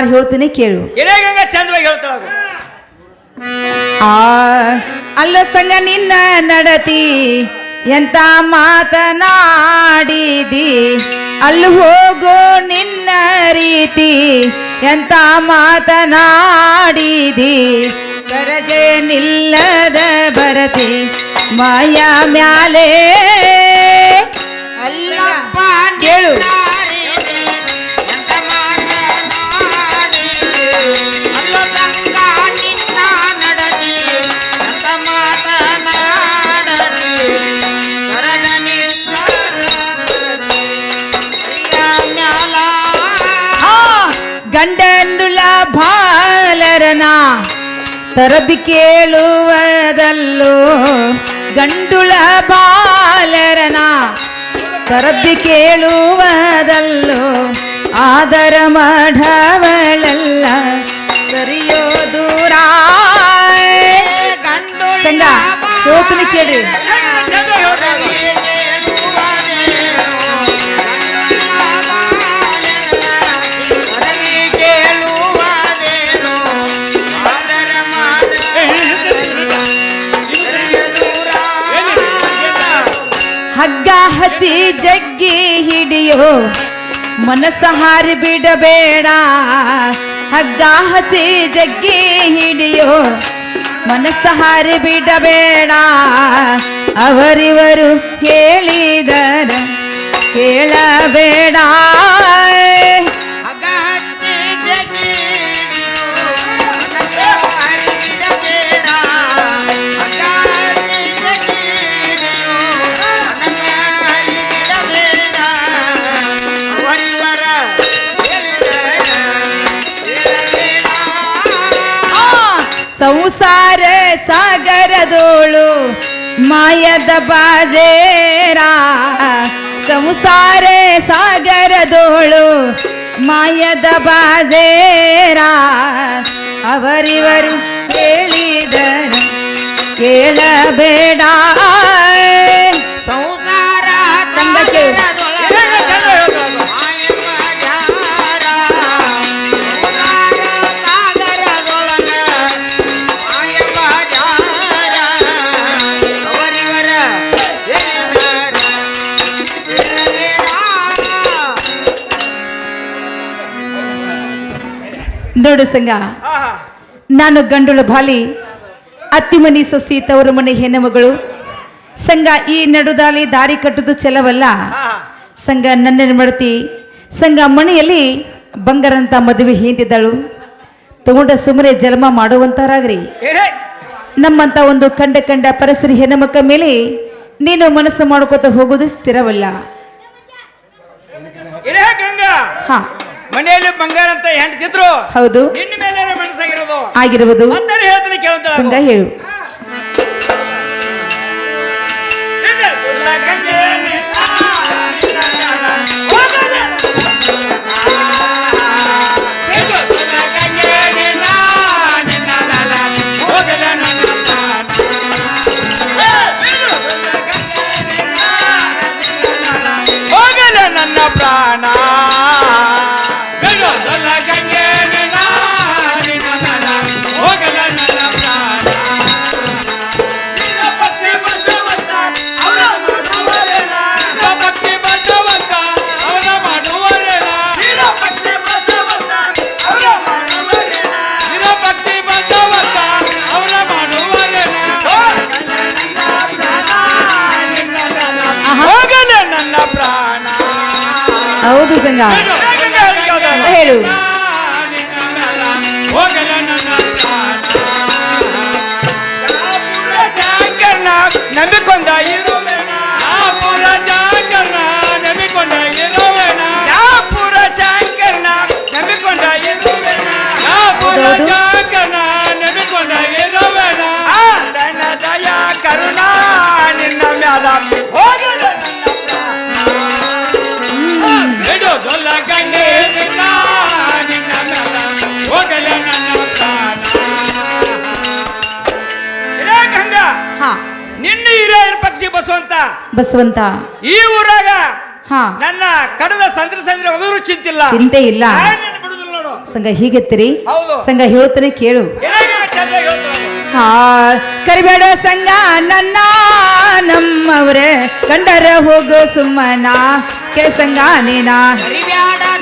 ಪ್ರಕಾರ ಹೇಳ್ತೀನಿ ಕೇಳು. ಚಂದವಾಗಿ ಹೇಳ್ತಾಳ ಆ ಅಲ್ಲ ಸಂಗ ನಿನ್ನ ನಡತಿ ಎಂತ ಮಾತನಾಡಿದಿ? ಅಲ್ಲಿ ಹೋಗೋ ನಿನ್ನ ರೀತಿ ಎಂತ ಮಾತನಾಡಿದಿ? ಸರಜೆ ನಿಲ್ಲದ ಬರತಿ ಮಾಯ ಮ್ಯಾಲೆ? ಅಲ್ಲಪ್ಪ ಕೇಳು. ಗಂಡಂಡುಳ ಬಾಲರನ ತರಬಿ ಕೇಳುವುದಲ್ಲೋ ಗಂಡುಳ ಬಾಲರನ ತರಬಿ ಕೇಳುವುದಲ್ಲೋ ಆದರ ಮಡವಳಲ್ಲ ಸರಿಯೋ ದೂರ. ಗಂಡುಳ್ಳ ಸಂಗ ಹೇಳ್ತೀನಿ ಹಗ್ಗ ಹಚ್ಚಿ ಜಗ್ಗಿ ಹಿಡಿಯೋ, ಮನಸ್ಸ ಹಾರಿ ಬಿಡಬೇಡ. ಹಗ್ಗ ಹಚ್ಚಿ ಜಗ್ಗಿ ಹಿಡಿಯೋ, ಮನಸ್ಸ ಹಾರಿ ಬಿಡಬೇಡ. ಅವರಿವರು ಹೇಳಿದರ ಕೇಳಬೇಡ. ಸಾಗರದೋಳು ಮಾಯದ ಬಾಜೇರ ಸಂಸಾರ ಸಾಗರದೋಳು ಮಾಯದ ಬಾಜೇರ. ಅವರಿವರು ಹೇಳಿದರ ಕೇಳಬೇಡ. ನೋಡು ಸಂಗ. ನಾನು ಗಂಡುಳ ಬಾಲಿ ಅತ್ತಿಮನಿ ಸೊಸಿ ತವರು ಮನೆ ಹೆಣ್ಣುಮಗಳು. ಸಂಘ ಈ ನಡುದಾಲಿ ದಾರಿ ಕಟ್ಟುದು ಚೆಲವಲ್ಲ ಸಂಘ ನನ್ನ ಮಾಡ್ತಿ. ಸಂಘ ಮನೆಯಲ್ಲಿ ಬಂಗಾರಂತ ಮದುವೆ ಹಿಂದಿದ್ದಳು ತಗೊಂಡ ಸುಮ್ಮನೆ ಜನ್ಮ ಮಾಡುವಂತಾರಾಗ್ರಿ. ನಮ್ಮಂತ ಒಂದು ಕಂಡ ಕಂಡ ಪರಸರಿ ಹೆಣ್ಣುಮಕ್ಕ ಮೇಲೆ ನೀನು ಮನಸ್ಸು ಮಾಡ್ಕೋತ ಹೋಗೋದು ಸ್ಥಿರವಲ್ಲ. ಹಾ. ಮನೆಯಲ್ಲಿ ಬಂಗಾರ ಅಂತ ಹೆಂಡ್ತಿದ್ರು ಹೌದು. ನಿನ್ನ ಮೇಲೆ ಮನಸ್ಸಾಗಿರೋದು. ಆಗಿರುವುದು. ಮತ್ತೆ ಹೇಳ್ತೀನಿ ಕೇಳುತ್ತ ಸಂಘ ಹೇಳು. ಹೋಗಲ ಇರುವೆನ ದನ ದಯ ಕರುಣಾ ನಿನ್ನ ಮ್ಯಾಲ ಬಸವಂತ. ಈ ಊರಾಗ ಹಾ. ನನ್ನ ಕಡದ ಸಂದ್ರ ಸಂದ್ರ ಚಿಂತಿಲ್ಲ. ಚಿಂತೆ ಇಲ್ಲ. ನಾನ್ ನಿನ್ನ ಬಿಡುದಿಲ್ಲ ನೋಡು. ಸಂಘ ಹೀಗೆತ್ತಿರಿ? ಹೌದು. ಸಂಘ ಹೇಳ್ತಾನೆ ಕೇಳು. ಹಾ ಕರಿಬೇಡ ಸಂಘ ನನ್ನ ನಮ್ಮವ್ರೆ. ಕಂಡರ ಹೋಗು ಸುಮ್ಮನ. ಕೆ ಸಂಘ ನೀನ?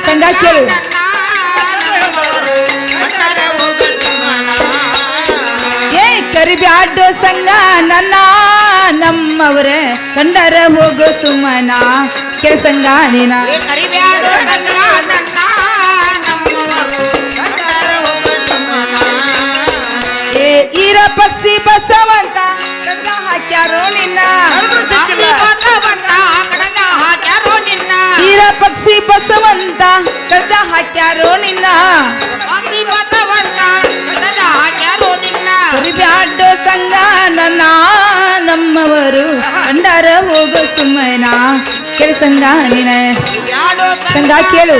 ಸಂಘ ಕೇಳು. ಕಂಡರೆ ಸಂಗ ನನ್ನ ನಮ್ಮವ್ರೆ ಕಂಡರ ಹೋಗು ಸುಮ್ಮನ ಕೆ ಸಂಘ ನೀನ. ಈರ ಪಕ್ಷಿ ಬಸವಂತ ಹಾಕ್ಯಾರೋ ನಿನ್ನ. ಈರ ಪಕ್ಷಿ ಬಸವಂತ ಕದ ಹಾಕ್ಯಾರೋ ನಿನ್ನ. ಹಾಕ್ಯಾರೋ ನಮ್ಮವರು ಕಂಡರ ಹೋಗು ಸುಮ್ಮನ ಕೆ ಸಂಘ ನೀನ ಯಾಡೋ ಸಂಘ ಕೇಳು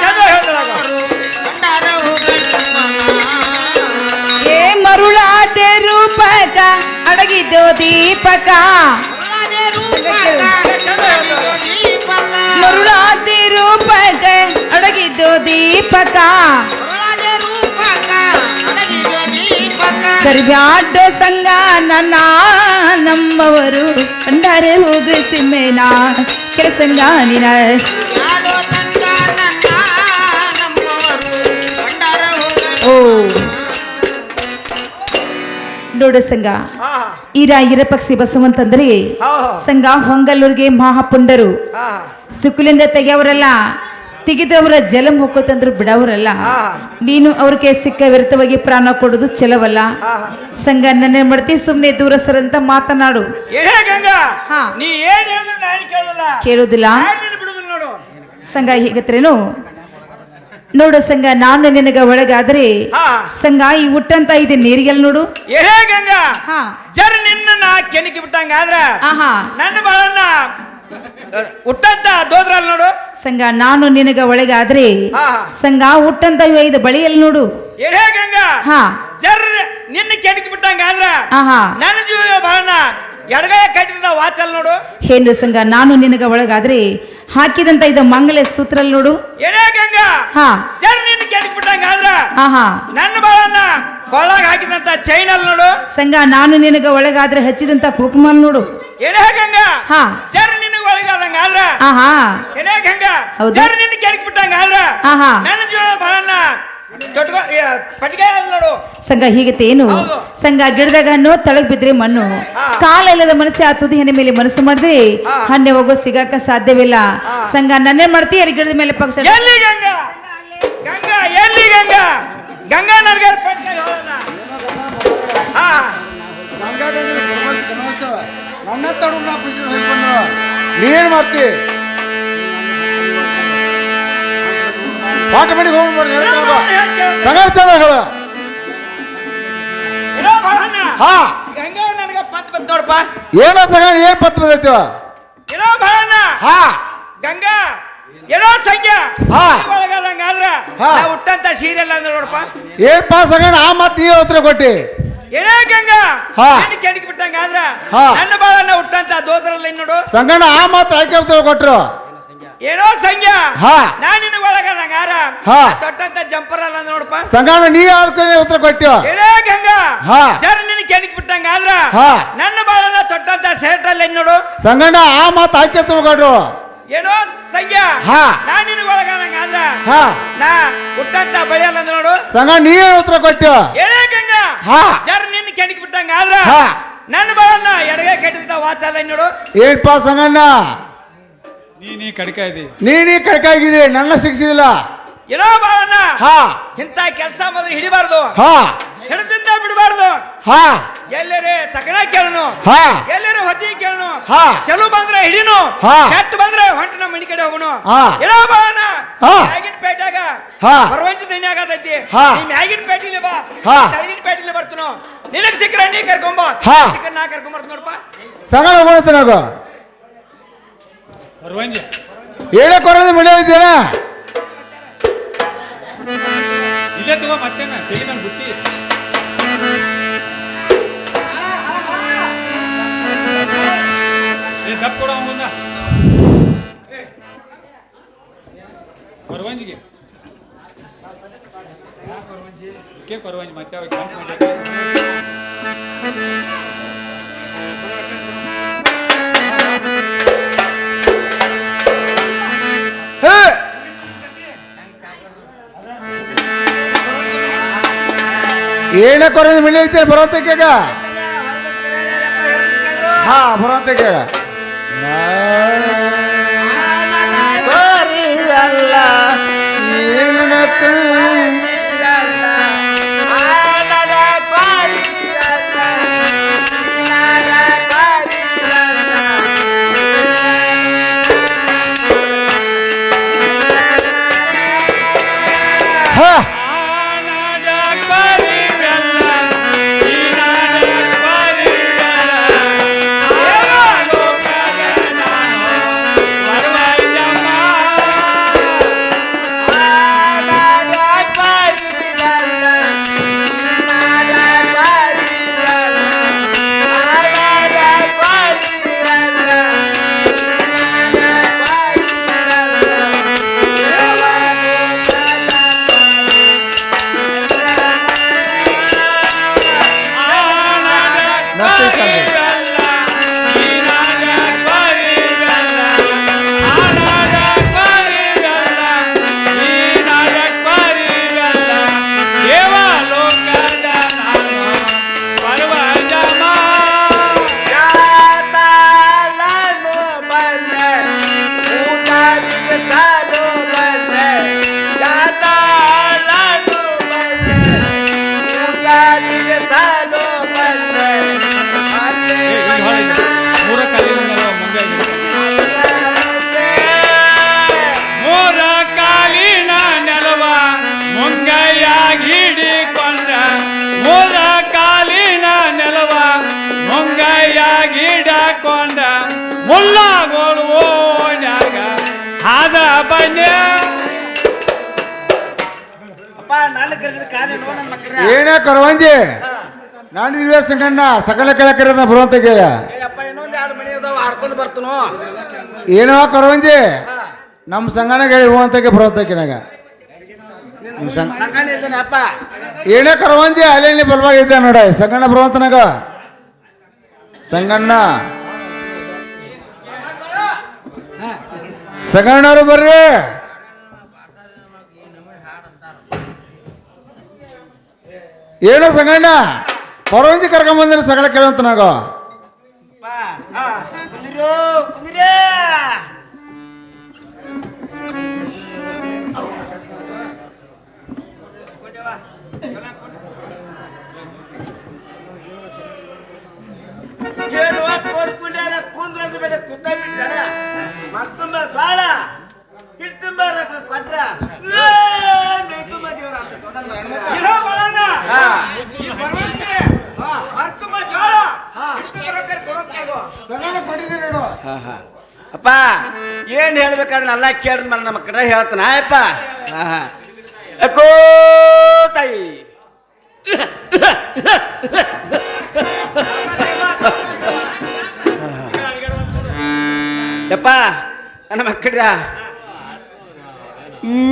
ಚಂದ ಹೇಳ್ತಾರ ಕಂಡರೆ ಹೋಗು ಸುಮ್ಮನ. ಏ ಮರುಳಾದೆ ರೂಪಕ ಅಡಗಿದ್ದೋ ದೀಪಕ ಅರುಳಾದೆ ರೂಪಕ, ದೀಪಕ. ಮರುಳಾದೆ ರೂಪಕ ಅಡಗಿದ್ದೋ ದೀಪಕ ದೀಪಕ. ಸಂಗ ನನ್ನ ನಮ್ಮವರು. ಕಂಡರೆ ಹೋಗು ಸಿಮ್ಮೇನ ಕೆ ನಿನ ಓ. ನೋಡು ಸಂಘ ಈರ ಇರಪಕ್ಷಿ ಬಸವಂತಂದ್ರೆ ಸಂಘ ಹೊಂಗಲ್ಲೂರಿಗೆ ಮಹಾಪುಂಡರು. ಹಾ. ಸುಕುಲಿಂದ ತೆಗೆಯವರಲ್ಲ. ತೆಗೆದವರ ಜಲಂ ಹೋಗೋತಂದ್ರು ಬಿಡವರಲ್ಲ. ನೀನು ಅವ್ರಿಗೆ ಸಿಕ್ಕ ವ್ಯರ್ಥವಾಗಿ ಪ್ರಾಣ ಕೊಡೋದು ಚಲವಲ್ಲ ಸಂಗ ಸಂಘ ನನ್ನ ಮಾಡ್ತಿ ಸುಮ್ಮನೆ ದೂರ ಸರಂತ ಮಾತನಾಡು. ಕೇಳೋದಿಲ್ಲ? ಸಂಘ ಹೀಗತ್ರೇನು ನೋಡು ಸಂಘ ನಾನು ನಿನಗ ಒಳಗಾದ್ರೆ ಸಂಘ ಈ ಹುಟ್ಟಂತ ಇದೆ ನೀರಿಗೆಲ್ಲ ನೋಡು. ಗಂಗಾ? ಹಾ. ಜರ ನಿನ್ನ ಕೆಣಕಿ ಬಿಟ್ಟಂಗ ಆದ್ರ ನನ್ನ ಬಾಳನ್ನ ಹುಟ್ಟಂತ ದೋದ್ರಲ್ಲಿ ನೋಡು. ಸಂಘ ನಾನು ನಿನಗ ಒಳಗಾದ್ರೆ ಹಾ. ಸಂಘ ಹುಟ್ಟಂತ ಇದು ಬಳಿಯಲ್ಲಿ ನೋಡು. ಏನೇ ಹೇಗಂಗ ಹಾ. ಜರ್ ನಿನ್ನ ಕೆಣಕಿ ಬಿಟ್ಟಂಗ ಆದ್ರ ನನ್ನ ಜೀವ ಬಾಣ ಎಡಗೈ ಕಟ್ಟಿದ ವಾಚಲ್ ನೋಡು. ಹೇನು ಸಂಘ ನಾನು ನಿನಗ ಒಳಗಾದ್ರೆ ಹಾಕಿದಂತ ಇದು ಮಂಗಲ ಸೂತ್ರಲ್ಲಿ ನೋಡು. ಏನೇ ಗಂಗಾ ಹಾ. ಜರ್ ನಿನ್ನ ಕೆಣಕಿ ಬಿಟ್ಟಂಗ ಆದ್ರ ಆಹಾ ನನ್ನ ಬಾಳನ್ನ ಕೊಳ್ಳಾಗ ಹಾಕಿದಂತ ಚೈನಲ್ ನೋಡು. ಸಂಘ ನಾನು ನಿನಗ ಒಳಗಾದ್ರೆ ಹಚ್ಚಿದಂತ ಕುಕುಮಲ್ ನೋಡು. ಏನೇ ಗಂಗಾ ಹಾ. ಜರ್ ಒಳಗಾದಂಗ ಆದ್ರ ಆಹಾ. ಏನೇ ಗಂಗಾ ಹೌದು. ಜರ್ ನಿನ್ನ ಕೆಣಕಿ ಬಿಟ್ಟಂಗ ಆದ್ರ ಆಹಾ. ನನ್ನ ಪಟ್ಟಿಗೆ ನೋಡು. ಸಂಘ ಹೀಗತ್ತೇನು? ಹೌದು. ಸಂಘ ಗಿಡದಾಗ ಹಣ್ಣು ತಳಗ್ ಬಿದ್ರೆ ಮಣ್ಣು. ಹಾ. ಕಾಲ ಇಲ್ಲದ ಮನಸ್ಸೆ ಆ ತುದಿ ಹೆಣ್ಣೆ ಮೇಲೆ ಮನಸ್ಸು ಮಾಡಿದ್ರೆ. ಹಾ. ಹಣ್ಣೆ ಹೋಗೋ ಸಿಗಾಕ ಸಾಧ್ಯವಿಲ್ಲ. ಹಾ. ಸಂಘ ನನ್ನೇ ಮಾಡ್ತಿ ಅಲ್ಲಿ ಗಿಡದ ಮೇಲೆ ಪಕ್ಷ ಎಲ್ಲಿ ಗಂಗಾ? ಗಂಗಾ ಎಲ್ಲಿ ಗಂಗಾ? ಗಂಗಾ ನರ್ಗರ್ ಹಾ. ನನ್ನ ತಡ ಪ್ರೀತಿ ಹೇಳ್ಕೊಂಡು ನೀನ್ ಮಾಡ್ತಿ? ಪಾಠ ಮಾಡಿ ಹೋಗ್ಬಾರ್ದು ಸಂಘರ್ಷ ಹೇಳ. ಹಾ. ಗಂಗಾ ನನಗ ಪತ್ ಬತ್ ನೋಡಪ್ಪ. ಏನೋ ಸಂಘ ಏನ್ ಪತ್ ಬಂದೈತಿವ ಇರೋ ಬಾಳಣ್ಣ. ಹಾ. ಗಂಗಾ ಏನೋ ಸಂಖ್ಯಾ ಹಾ. ನಾ ಹುಟ್ಟಂತ ಸೀರಿಯಲ್ ಅಂದ್ರೆ ನೋಡಪ್ಪ. ಏನ್ ಪಾ ಸಂಘ ಆ ಮತ್ ಈ ಉತ್ತರ ಕೊಟ್ಟಿ? ಏನೇ ಗಂಗಾ ಹಾ. ಹೆಣ್ಣು ಬಿಟ್ಟಂಗ ಬಿಟ್ಟಂಗಾದ್ರ ಹಾ. ನನ್ನ ಬಾಳನ್ನ ಹುಟ್ಟಂತ ದೋದ್ರಲ್ಲ ನೋಡು ಸಂಗಣ್ಣ ಆ ಮಾತ್ರ ಆಯ್ಕೆ ಉತ್ತರ ಕೊಟ್ರು ಏನೋ ಸಂಖ್ಯಾ ಹಾ. ನಾ ಒಳಗ ನಂಗಾರ ಹಾ. ತೊಟ್ಟಂತ ಜಂಪರ್ ಅಲ್ಲ ಅಂದ್ ನೋಡಪ್ಪ ಸಂಗಣ್ಣ ನೀ ಅದಕ್ಕೆ ಉತ್ತರ ಕೊಟ್ಟು ಏನೇ ಗಂಗಾ ಹಾ. ಜರ ನಿನ್ನ ಕೆಣಕ್ ಬಿಟ್ಟಂಗ ಆದ್ರ ಹಾ. ನನ್ನ ಬಾಳನ್ನ ತೊಟ್ಟಂತ ಸೆಟ್ ಅಲ್ಲಿ ನೋಡು ಸಂಗಣ್ಣ ಆ ಮಾತು ಆಯ್ಕೆ ತಗೊಂಡ್ರು ಏನೋ ಸಂಗ್ಯಾ ಹಾ. ನಾ ನಿನಗ ಒಳಗಾನಂಗ ಆದ್ರ ಹಾ. ನಾ ಹುಟ್ಟಂತ ಬಳಿಯಲ್ಲ ಅಂತ ನೋಡು. ಸಂಗಣ ನೀ ಉತ್ತರ ಕೊಟ್ಟು. ಗಂಗಾ. ಹಾ. ಜರ್ ನಿನ್ನ ಕೆಣಕ್ ಬಿಟ್ಟಂಗ ಆದ್ರ ಹಾ. ನನ್ನ ಬಳನ್ನ ಎಡಗೆ ಕೆಟ್ಟಿದ್ದ ವಾಚಾಲ ನೋಡು. ಏನ್ ಪಾ ಸಂಗಣ್ಣ? ನೀ ನೀ ಕಡಿಕ ಇದಿ. ನೀನೀ ಕಡ್ಕಾಗಿದೆ ನನ್ನ ಸಿಕ್ಸಿದಿಲ್ಲ ಏನೋ ಬಾಳನ್ನ ಹಾ. ಇಂತ ಕೆಲಸ ಮೊದಲು ಹಿಡಿಬಾರ್ದು. ಹಾ. ಹಿಡಿದಿಂದ ಬಿಡಬಾರ್ದು. ಹಾ. ಎಲ್ಲರೇ ಸಕಣ ಕೇಳನು. ಹಾ. ಎಲ್ಲರೂ ಹೊತ್ತಿ ಕೇಳನು. ಹಾ. ಚಲೋ ಬಂದ್ರೆ ಹಿಡಿನು. ಹಾ. ಕೆಟ್ಟ ಬಂದ್ರೆ ಮನಿ ಕಡೆ ಹೋಗೋಣ. ಹಾ. ಏನೋ ಬಾಣ ಹಾ. ಮ್ಯಾಗಿನ ಪೇಟ್ಯಾಗ ಹಾ. ಬರುವಂಚ ಆಗತೈತಿ. ಹಾ. ನೀ ಮ್ಯಾಗಿನ ಪೇಟಿಲಿ ಬಾ. ಹಾ. ತಳಗಿನ ಪೇಟಿಲಿ ಬರ್ತನೋ. ನಿನಗ್ ಸಿಕ್ಕರ ನೀ ಕರ್ಕೊಂಬ. ಹಾ. ಸಿಕ್ಕ್ರ ನಾ ಕರ್ಕೊಂಬರ್ತ ನೋಡಪ್ಪ. ಸಗಳ ಹೋಗುತ್ತೆ ನಾವು ಬರುವಂಜಿ ಹೇಳೇ ಕೊರೋದು ಮಳೆಯಿದ್ದೇನ ಇಲ್ಲೇ ತಗೋ ಮತ್ತೇನ. ತೆಗಿ ನನ್ ಬುತ್ತಿ. ಏ ದಪ್ಪ ಕೊಡ પરવાનગી કે પરવાનગી માટે આવે ખાસ માટે હે ಏನೇ ಕೊರೋದು ಮಿಳಿ ಐತೆ ಬರೋತಕ್ಕೆ ಹಾ ಬರೋತಕ್ಕೆ ಹಾ ಏನೇ ಕರವಂಜಿ. ನಾನು ಇವೆ ಸಂಗಣ್ಣ ಸಕಲ ಕೆಳ ಕರೆದ ಬರುವಂತಕ್ಕೆ ಅಪ್ಪ ಇನ್ನೊಂದ್ ಎರಡು ಮನೆ ಅದಾವ ಆಡ್ಕೊಂಡು ಬರ್ತನು. ಏನೋ ಕರವಂಜಿ. ನಮ್ಮ ಸಂಗಣ್ಣ ಕೇಳಿ ಬರುವಂತಕ್ಕೆ ನಾಗ ಅಪ್ಪ. ಏನೇ ಕರವಂಜಿ ಅಲ್ಲಿ ಬಲವಾಗಿದ್ದ ನೋಡ ಸಂಗಣ್ಣ ಬರುವಂತನಾಗ. ಸಂಗಣ್ಣ. ಸಂಗಣ್ಣವ್ರು ಬರ್ರಿ. ಕುಂದಿರೇ ಸಂಗಣ್ಣ ಕೊಡ್ಕೊಂಡ್ಯಾರ ಕುಂದ್ರಂದು ಬೇಡ ಕುದ್ದ ಬಿಟ್ಟಾರ ಮತ್ತೊಮ್ಮ ಬಾಳ ಹಿಡ್ತುಂಬ ಕೊಟ್ರ ಏ, ನೈತುಂಬ ದೇವ್ರ ಅಂತ ದೊಡ್ಡ ಇರೋ ಬರೋಣ. ಹಾ. ಈ ಬರುವಂತೆ. ಮರ್ತುಂಬ ಜೋಳ. ಹಿಡ್ದು ಬರೋಕೆ ಕೊಡೋಕ್ಕಾಗೋ. ಅಪ್ಪ ಏನು ಹೇಳ್ಬೇಕಾದ್ರೆ ಎಲ್ಲ ಕೇಳಿದ ಮೇಲೆ ನಮ್ಮ ಕಡೆ ಹೇಳ್ತಾನ ಅಪ್ಪ ತಾಯಿ. ಯಪ್ಪ ನನ್ನ ಮಕ್ಕಳ್ರ.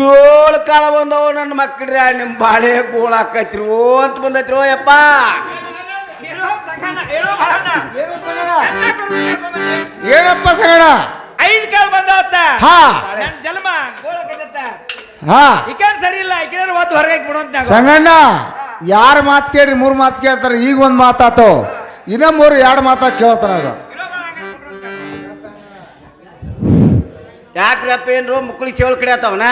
ಏಳು ಕಾಲ ಬಂದವು ನನ್ನ ಮಕ್ಕಳ್ರ ನಿಮ್ಮ ಬಾಳೆ ಗೋಳ ಹಾಕೈತ್ರಿ ಓ ಅಂತ ಬಂದೈತ್ರಿ ಓ ಯಪ್ಪ. ಏನಪ್ಪ ಸಂಗಣ್ಣ ಐದು ಕಾಲ ಬಂದಾವತ್ತ ಹಾ. ನನ್ ಜನ್ಮ ಗೋಳಕತ್ತ ಹಾ. ಈಕೇನ್ ಸರಿ ಇಲ್ಲ ಈಕೇನ್ ಒತ್ತು ಹೊರಗೆ ಸಂಗಣ್ಣ ಯಾರ ಮಾತು ಕೇಳಿ ಮೂರು ಮಾತು ಕೇಳ್ತಾರೆ ಈಗ ಒಂದು ಮಾತಾತು. ಇನ್ನ ಮೂರು ಎರಡು ಮಾತಾ ಕೇಳ್ತಾರ ಅದು. ಯಾಕ್ರಪ್ಪ ಏನ್ರು ಮುಕ್ಕಳಿ ಚೇವಲ್ ಕಡೆ ಆತವನ?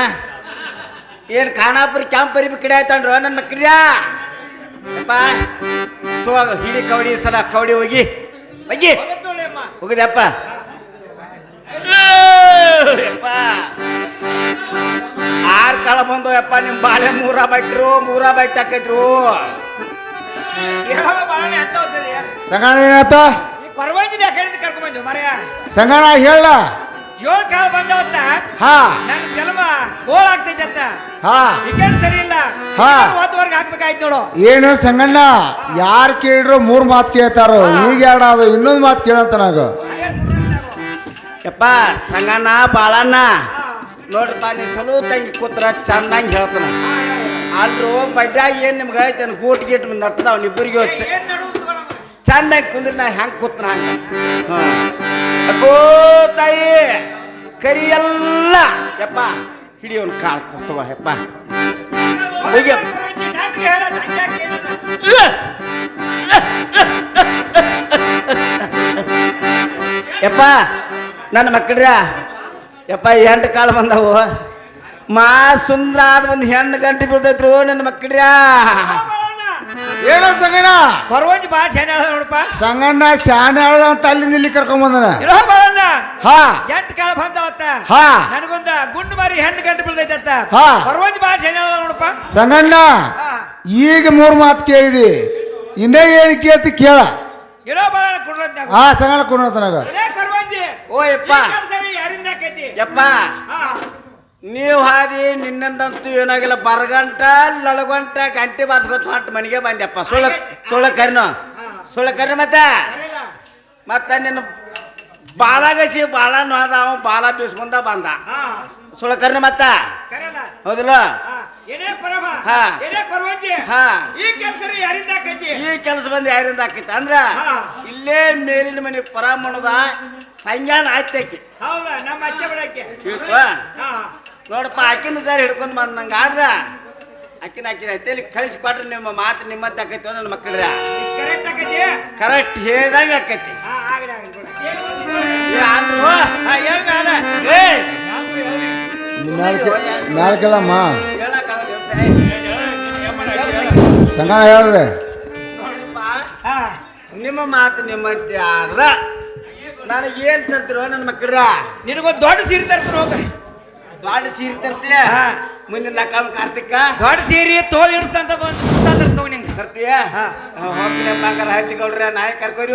ಏನ್ ಖಾನಾಪುರ ಕ್ಯಾಂಪರಿ ಬಿ ಕಡೆ ಆಯ್ತಾನ್ರು ನನ್ನ ಮಕ್ಕಳ್ಯ ಹಿಡಿ ಕವಡಿ ಸಲ ಕವಡಿ ಹೋಗಿ. ಹೋಗಿ. ಹೋಗಿದೆಪ್ಪ ಆರ್ ಕಾಲ ಬಂದು ಯಪ್ಪ ನಿಮ್ ಬಾಳೆ ಮೂರ ಬಟ್ರು ಮೂರ ಬೈಟ್ ಹಾಕಿದ್ರು. ಸಂಗಣ ಏನಾತ ಪರವಾಗಿನ ಕಡೆಯಿಂದ ಕರ್ಕೊಂಡ್ ಬಂದು ಮರೆಯ? ಸಂಗಣ್ಣ ಹೇಳ. ಏಳು ಕಾಲ ಬಂದವತ್ತ ಹಾ. ನನ್ನ ಜನ್ಮ ಗೋಳ ಅಂತ. ಹಾ. ಈಕೇನ್ ಸರಿ ಇಲ್ಲ? ಹಾ. ವರ್ಗ ಹಾಕ್ಬೇಕಾಯ್ತು ನೋಡು. ಏನು ಸಂಗಣ್ಣ ಯಾರು ಕೇಳಿದ್ರು ಮೂರು ಮಾತು ಕೇಳ್ತಾರೋ? ಈಗ ಯಾರು ಅದು ಇನ್ನೊಂದು ಮಾತು ಕೇಳಂತ ನಾಗ? ಯಪ್ಪ, ಸಂಗಣ್ಣ, ಬಾಳಣ್ಣ. ನೋಡ್ರಪ್ಪ ನೀವು ಚಲೋ ತಂಗಿ ಕೂತ್ರ, ಚಂದಂಗೆ ಹೇಳ್ತಾನೆ. ಅಲ್ರು ಬಡ್ಡ್ಯಾಗ ಏನು ನಿಮ್ಗೆ ಐತೆ ಗೂಟ್ ಗೀಟ್ ನಟ್ದಾವ್ ಇಬ್ಬರಿಗೆ ಚಂದಂಗೆ ಕುಂದ್ರೆ, ನಾ ಹೆಂಗೆ ಕೂತ್ನ ಹಂಗೆ. ತಾಯಿ, ಕರಿ ಎಲ್ಲ. ಯಪ್ಪ, ಹಿಡಿಯೋನ್ ಕಾಳು ಕೂತವ ಯಪ್ಪ. ಹೀಗೆ ಯಪ್ಪ ನನ್ನ ಮಕ್ಕಳ್ರ ಯಪ್ಪ ಎಂಟು ಕಾಳು ಬಂದವು. ಮಾ ಸುಂದ್ರ ಆದ ಒಂದು ಹೆಣ್ಣು ಗಂಟೆ ಬೀಳ್ತೈತ್ರು ನನ್ನ ಮಕ್ಕಳ್ರ. ಏನೋ ಸಂಗಣ್ಣ. ಪರವಂಜಿ ಭಾಳ ಶಾನೆ ಹೇಳ್ದ ನೋಡಪ್ಪ. ಸಂಗಣ್ಣ ಶಾಣೆ ಹೇಳ್ದ ಅಂತ ಅಲ್ಲಿ ನಿಲ್ಲಿ ಕರ್ಕೊಂಡ್ ಬಂದನ. ಇರೋ ಬಾಳಣ್ಣ. ಹಾ. ಎಂಟು ಕಾಲ ಬಂದವತ್ತ. ಹಾ. ನನಗೊಂದ ಗುಂಡು ಮಾರಿ ಹೆಣ್ಣು ಗಂಟೆ ಬೀಳ್ತೈತೆ ಹಾ. ಪರವಂಜಿ ಭಾಳ ಶಾನೆ ನೋಡಪ್ಪ. ಸಂಗಣ್ಣ. ಈಗ ಮೂರು ಮಾತು ಕೇಳಿದಿ. ಇನ್ನೇ ಏನು ಕೇಳ್ತಿ ಕೇಳ. ಇದೇ ಕರ್ವಂಜಿ ಓ ಯಪ್ಪ. ಯಾರಿಂದ ಆಕೈತಿ? ಯಪ್ಪ. ಹಾ. ನೀವು ಹಾದಿ ನಿನ್ನಂದಂತೂ ಏನಾಗಿಲ್ಲ ಬರಗಂಟ ಲಳಗಂಟ ಗಂಟೆ ಬಾರ್ಸ್ಕೊತ ಹೊಟ್ಟು ಮನೆಗೆ ಬಂದ್ಯಪ್ಪ. ಸುಳ್ಳ ಸುಳ್ಳ ಕರಿನು. ಸುಳ್ಳ ಕರಿ ಮತ್ತೆ? ಮತ್ತೆ ನಿನ್ನ ಬಾಲಾಗಸಿ ಬಾಳ ಅವ ಬಾಳ ಬೀಸ್ಕೊಂಡ ಬಂದ. ಸುಳ್ಳ ಕರ್ನ ಮತ್ತ? ಹೌದಿಲ್ಲ? ಏನೇ ಪರಮ ಹಾ. ಏನೇ ಕರ್ವಂಜಿ ಹಾ. ಈ ಕೆಲ್ಸ ಯಾರಿಂದ ಆಕೈತಿ? ಈ ಕೆಲಸ ಬಂದು ಯಾರಿಂದ ಆಕೈತಿ ಅಂದ್ರ ಹಾ. ಇಲ್ಲೇ ಮೇಲಿನ ಮನೆ ಪರಾಮಣದ ಸಂಜ್ಞಾನ ಆಯ್ತಾಕಿ ಹೌದಾ? ನಮ್ಮ ಅತ್ತೆ ಬಿಡಕ್ಕೆ. ತಿಳ್ಕೊ. ಹಾ. ನೋಡಪ್ಪ ಆಕಿನ ಸರ್ ಹಿಡ್ಕೊಂಡ್ ನಂಗೆ ಆದ್ರ ಆಕಿನ ಆಕಿನ ಹತ್ತೇಲಿ ಕಳಿಸಿ ಕೊಟ್ರೆ ನಿಮ್ಮ ಮಾತು ನಿಮ್ಮಂತ ಆಕೈತಿ ನನ್ನ ಮಕ್ಕಳ ಕರೆಕ್ಟ್ ಆಕೈತಿ? ಕರೆಕ್ಟ್ ಹೇಳ್ದಂಗ ಆಕೈತಿ. ಹಾ ಆಗಲಿ ಆಗಲಿ ಬಿಡ. ಏ ಅಂದ್ರು ಹಾ. ಹೇಳ್ ಮ್ಯಾಲ ಏ. ನಾಲ್ಕಲ್ಲಮ್ಮ? ಸಂಗಣ್ಣ ಹೇಳ್ರಿ. ನಿಮ್ಮ ಮಾತು ನಿಮ್ಮಂತೆ ಆದ್ರ ನನಗೆ ಏನ್ ತರ್ತಿರೋ ನನ್ನ ಮಕ್ಕಳ್ರ ನಿನಗೊಂದು ದೊಡ್ಡ ಸೀರೆ ತರ್ತಿರೋ ಹೋಗ. ದೊಡ್ಡ ಸೀರೆ ತರ್ತೀಯ? ಹಾ. ಮುಂದಿನ ಲಕ್ಕ ಕಾರ್ತಿಕ? ದೊಡ್ಡ ಸೀರೆ ತೋಲ್ ಹಿಡಿಸ್ತಂತ ಬಂದು ನಿಂಗೆ. ತರ್ತೀಯ? ಹಾ. ಹೋಗ್ತೀನಿ ಬಂಗಾರ ಹಚ್ಚಿಕೊಳ್ರಿ ನಾಯಿ ಕರ್ಕೋರಿ?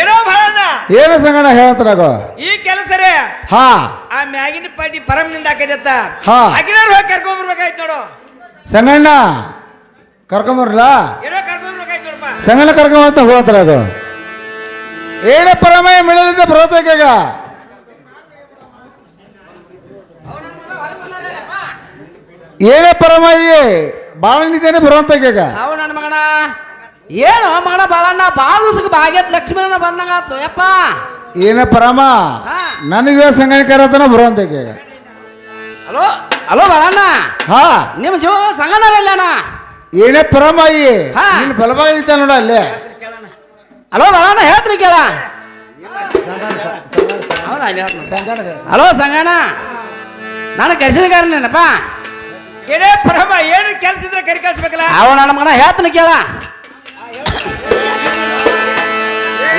ಏನೋ ಭಾಳ ಏನು ಸಂಗಣ್ಣ ಹೇಳ್ತಾರ ಈ ಕೆಲಸ ರೀ ಹಾ. ಮ್ಯಾಗಿನ ಪಾಟಿ ಪರಮ್ನಿಂದ ಆಕೈತತ್ತ ಹಾ. ಅಗಿನವ್ರು ಹೋಗಿ ಕರ್ಕೊಂಬರ್ಬೇಕಾಯ್ತು ನೋಡು. ಸಂಗಣ್ಣ ಕರ್ಕೊಂಬರ್ಲಾ? ಏನೋ ಕರ್ಕೊಂಬರ್ಬೇಕಾಯ್ತು ನೋಡಪ್ಪ. ಸಂಗಣ್ಣ ಕರ್ಕೊಂಡ್ ಅಂತ ಹೋಗ್ತಾರ ಅದು. ಏನ ಪರಮಯ ಮಿಳಲಿದ್ದ ಬರೋತೈಕಾಗ ಏನೇ ಪರಮಾಯಿ ಬಾಳ ನಿಂತೇನೆ ಬರುವಂತಾಗ ಅವ ನನ್ನ ಮಗನ. ಏನು ಮಗನ ಬಾಳಣ್ಣ? ಬಾಳ ದಿವಸಕ್ಕೆ ಭಾಗ್ಯದ ಲಕ್ಷ್ಮೀನ ಬಂದಂಗ ಆತು ಯಪ್ಪ? ಏನ ಪರಮ. ನನಗೆ ಸಂಗಣ ಕರತನ ಬರುವಂತೆ ಹಲೋ ಹಲೋ ಬಾಳಣ್ಣ. ಹಾ. ನಿಮ್ಮ ಜೀವ ಸಂಗನರಲ್ಲಣ್ಣ ಏನೇ ಪರಮಾಯಿ ಹಾ. ನೀನು ಬಲವಾಗಿ ನಿಂತ ನೋಡ ಅಲ್ಲಿ. ಹಲೋ ಬಾಳಣ್ಣ ಹೇಳ್ತೀನಿ ಕೇಳ. ಇಲ್ಲಿ. ಹಲೋ ಸಂಗಣ ನಾನು ಕರೆಸಿದ ಕಾರಣನಪ್ಪ ಏನೇ ಪರಮ ಏನು ಕೆಲಸ ಇದ್ರೆ ಕರಿ ಕಳ್ಸ್ಬೇಕಲ್ಲ? ಅವ ನನ್ನ ಮಗನ ಹೇಳ್ತೀನಿ ಕೇಳ. ಏ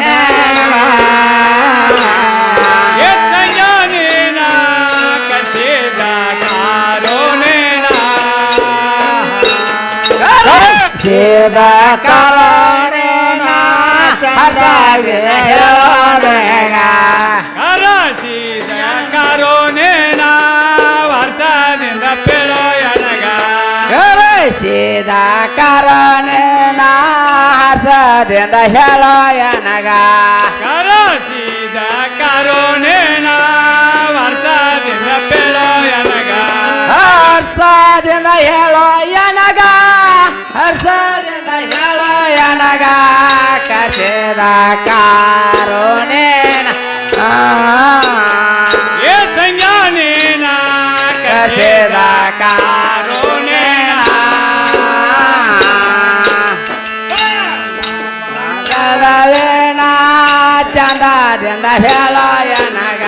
ಸೇದ ಕಾಲೇನ ಹರ್ಸಾಗೆ ಹೇಳೋಣಗ. ಕರಸಿದ ಕಾರುಣೇನ ವರ್ಷದಿಂದ ಪೆಳೋಯನಗ. ಕರೆಸಿದ ಕಾರಣೇನ ಹರ್ಷದಿಂದ ಹೇಳೋಯನಗ ಕರಸಿದ ಕಾರುಣೇನ ವರ್ಷದಿಂದ ಪೆಳೋಯನಗ. ಹರ್ಷದಿಂದ ಹೇಳೋಯನಗ ಹರ್ಷದಿಂದ ಹೇಳೋಯನಗ ಕಸಿದ ಕಾರುಣೇನ ಏ ಸಂಜಾನೇನ ಕಸಿದ ಕಾರುಣೇನ. ಕಾರುಣೇನ ಚಂದದಿಂದ ಹೇಳೋಯನಗ.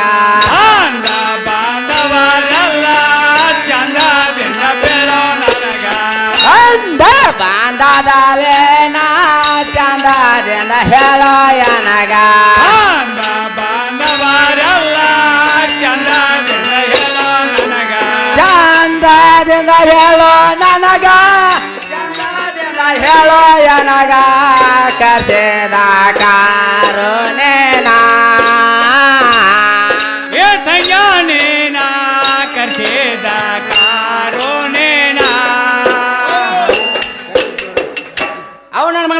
ಬಾಂಧವರೆಲ್ಲ ಚಂದದಿಂದ ನನಗ ಅಂದ ಬಾಂಧದವೇನ ಬಾಂಧವರೆಲ್ಲ ಹೇಳೋ ನನಗ ಚಂದದಿಂದ ಹೇಳೋ ನನಗ ಚಂದದಿಂದ ಹೇಳೋ ನನಗ ಕಸಿದ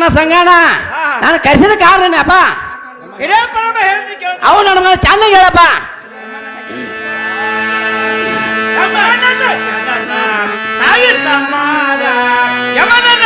ಮಗನ ಸಂಗಣ ನಾನು ಕರೆಸಿದ ಕಾರಣ ಅಪ್ಪ ಇದೇ ಪರಮ ಹೇಳ್ತೀನಿ ಕೇಳು ಅವು ನನ್ನ ಮಗನ ಚಂದ ಹೇಳಪ್ಪ ನಮ್ಮ ಅಣ್ಣನ ಕೆಲಸ ಸಾಯಿ ಸಮಾನ ಯಮನನ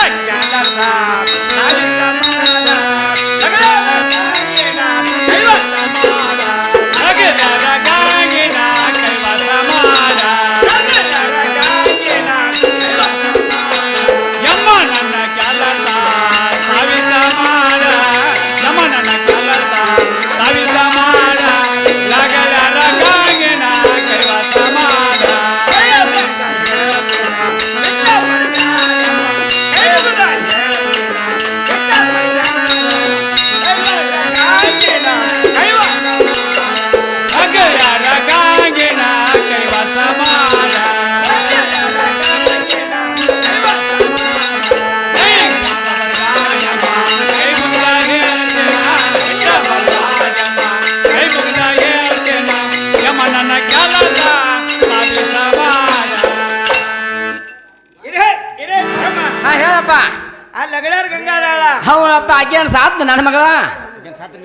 ನನ್ನ ಮಗಳ?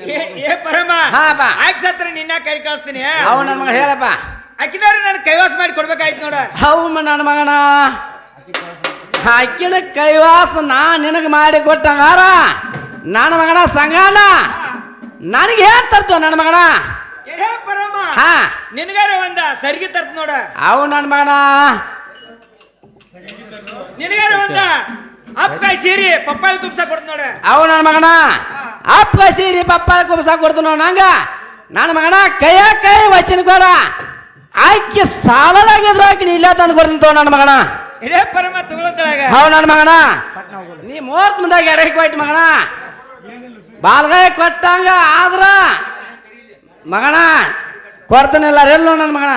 ಏ- ಏ ಪರಮ. ಹಾ, ಬಾ. ಆಯ್ಕೆ ಸತ್ರ ನಿನ್ನ ಕೈ ಕಳಿಸ್ತೀನಿ ಅವ್ ನನ್ನ ಮಗ ಹೇಳಪ್ಪ ಅಕ್ಕಿನವ್ರು ನಾನು ಕೈವಾಸ ಮಾಡಿ ಕೊಡ್ಬೇಕಾಯ್ತು ನೋಡ. ಅವು ನನ್ನ ಮಗನ. ಅಕ್ಕಿನ ಕೈವಾಸ ನಾ ನಿನಗೆ ಮಾಡಿ ಕೊಟ್ಟಂಗಾರ ನನ್ನ ಮಗನ ಸಂಗಾನ. ನನಗೆ ಏನ್ ತರ್ತು ನನ್ನ ಮಗನ. ಏ ಪರಮ? ಹಾ. ನಿನಗಾರ ಒಂದ ಸರಿಗೆ ತರ್ತ ನೋಡ. ಅವ್ ನನ್ನ ಮಗನ. ನಿನಗಾರ ಒಂದ ಅಪ್ಪ ಸೀರಿ ಪಪ್ಪಾಳಿ ತುಪ್ಸ ಕೊಡ್ತ ನೋಡ. ಅವು ನನ್ನ ಮಗನ? ಅಪ್ಪ ಸೀರಿ ಪಪ್ಪ ಕುಬ್ಸ ಕೊಡ್ತು ನೋಡ್ ನಂಗ. ನನ್ನ ಮಗನ ಕೈಯ ಕೈ ವಚನ ಕೊಡ. ಆಯ್ಕೆ ಸಾಲಲಾಗಿದ್ರು ಆಕಿ ನೀ ಇಲ್ಲೇ ತಂದು ಕೊಡ್ತೀನಿ ತೋ ನನ್ನ ಮಗನ. ಇದೇ ಪರಮ ತಗೊಳತ್ತಳಾಗ ಹೌ ನನ್ನ ಮಗನ. ನೀ ಮೂವತ್ ಮುಂದಾಗ ಎಡಕ್ಕೆ ಕೊಟ್ಟು ಮಗನ. ಬಾಲ್ಗಾಯ ಕೊಟ್ಟಂಗ ಆದ್ರ ಮಗನ ಕೊಡ್ತಾನಿಲ್ಲ ಎಲ್ಲೋ ನನ್ನ ಮಗನ.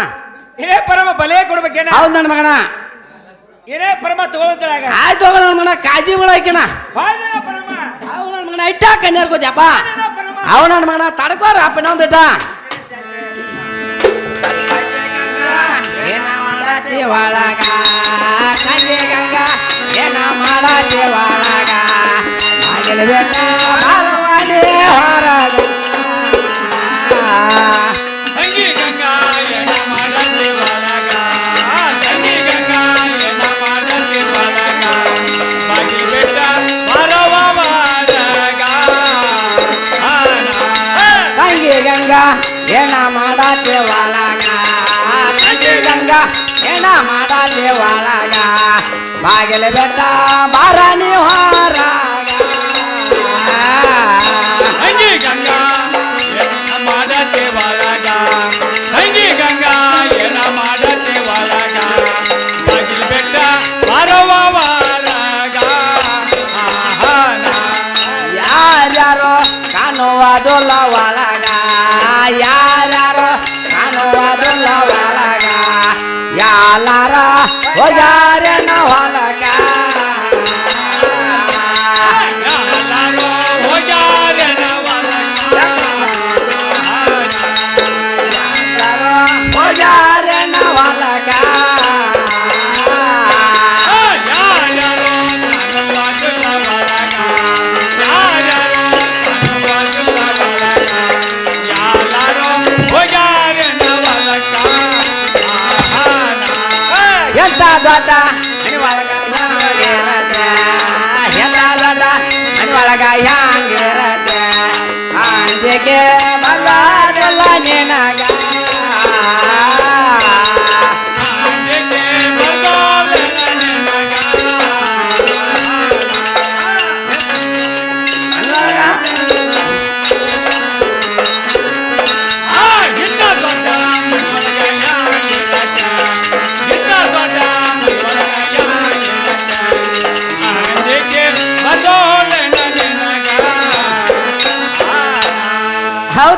ಇದೇ ಪರಮ ಬಲೆ ಕೊಡ್ಬೇಕೇನ? ಹೌದು ನನ್ನ ಮಗನ. ಇದೇ ಪರಮ ತಗೊಳತ್ತಳಾಗ ಆಯ್ತು ಹೋಗ ನನ್ನ ಮಗನ ಕಾಜಿ ಬಿಡಾಕಿನ. ಬಾಳಿನ ಪರಮ. ಅವ್ ನನ್ನ ಮಗನ ಇಟ್ಟ ಕನ್ಯಾರ್ ಕೂತ್ಯಪ್ಪ ಬಾಳಿನ ಪರಮ. ಅವ್ ನನ್ನ ಮಗನ ತಡ್ಕೋರ ಅಪ್ಪ ಇನ್ನೊಂದು ಇಟ್ಟ. ಏನ ಮಾಡತಿ ಒಳಗ ಕಂಜಿ ಗಂಗಾ. ಏನ ಮಾಡತಿ ಒಳಗ. ಬಾಗಿಲ ಬೆಟ್ಟ ಬಾಗಿಲ ಬೆಟ್ಟ ಬಾರಾಣಿ ಹೊರಗ. ತಂಗಿ ಗಂಗಾ ಎಣ ಮಾಡತಿ ಒಳಗ ತಂಗಿ ಗಂಗಾ ಎಣ ಮಾಡತಿ ಒಳಗ ಬಾಗಿ ಬೆಟ್ಟ ಬರವ ಮಾಡಗ ಯಾರ್ಯಾರೋ ಕಾಣುವುದಿಲ್ಲ ಒಳಗ ಯಾರ್ಯಾರೋ ಕಾಣುವುದಿಲ್ಲ ಒಳಗ ಯಾಲಾರ ಹೋಗ್ಯಾರೇನ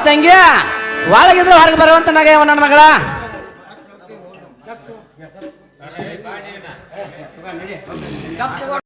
ತಂಗಿ ಒಳಗಿದ್ರೆ ಹೊರಗೆ ಬರುವಂತ ನಗ ನನ್ನ ಮಗಳ.